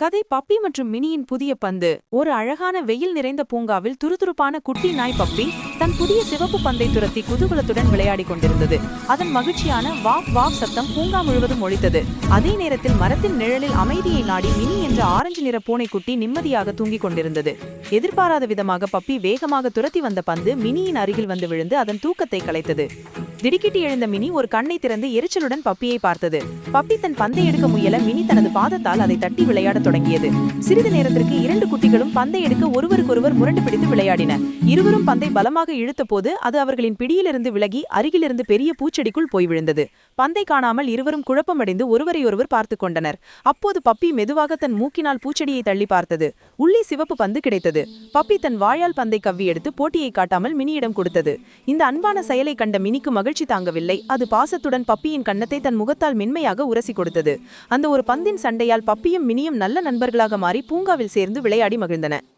கதை பப்பி மற்றும் மினியின் புதிய பந்து. ஒரு அழகான வெயில் நிறைந்த பூங்காவில் துருதுருப்பான குட்டி நாய் பப்பி தன் புதிய சிவப்பு பந்தை துரத்தி குதூகலத்துடன் விளையாடிக் கொண்டிருந்தது. அதன் மகிழ்ச்சியான வாக் வாக் சத்தம் பூங்கா முழுவதும் ஒழித்தது அதே நேரத்தில் மரத்தின் நிழலில் அமைதியை நாடி மினி என்ற ஆரஞ்சு நிற பூனைக்குட்டி நிம்மதியாக தூங்கிக் கொண்டிருந்தது. எதிர்பாராத விதமாக பப்பி வேகமாக துரத்தி வந்த பந்து மினியின் அருகில் வந்து விழுந்து அதன் தூக்கத்தை கலைத்தது. திடுக்கிட்டு எழுந்த மினி ஒரு கண்ணை திறந்து எரிச்சலுடன் பப்பியை பார்த்தது. பப்பி தன் பந்தை எடுக்க முயல மினி தனது பாதத்தால் அதை தட்டி விளையாடத் தொடங்கியது. சிறிது நேரத்திற்கு இரண்டு குட்டிகளும் பந்தை எடுக்க ஒருவருக்கொருவர் முரண்டு பிடித்து விளையாடின இருவரும் பந்தை பலமாக இழுத்த போது அது அவர்களின் பிடியிலிருந்து விலகி அருகிலிருந்து பெரிய பூச்செடிக்குள் போய் விழுந்தது. பந்தை காணாமல் இருவரும் குழப்பமடைந்து ஒருவரையொருவர் பார்த்து கொண்டனர். அப்போது பப்பி மெதுவாக தன் மூக்கினால் பூச்செடியை தள்ளி பார்த்தது. உள்ளே சிவப்பு பந்து கிடைத்தது. பப்பி தன் வாயால் பந்தை கவ்வி எடுத்து போட்டியை காட்டாமல் மினியிடம் கொடுத்தது. இந்த அன்பான செயலை கண்ட மினிக்கு மகிழ்ச்சி தாங்கவில்லை. அது பாசத்துடன் பப்பியின் கன்னத்தை தன் முகத்தால் மென்மையாக உரசி கொடுத்தது. அந்த ஒரு பந்தின் சண்டையால் பப்பியும் மினியும் நல்ல நண்பர்களாக மாறி பூங்காவில் சேர்ந்து விளையாடி നിബന്ധന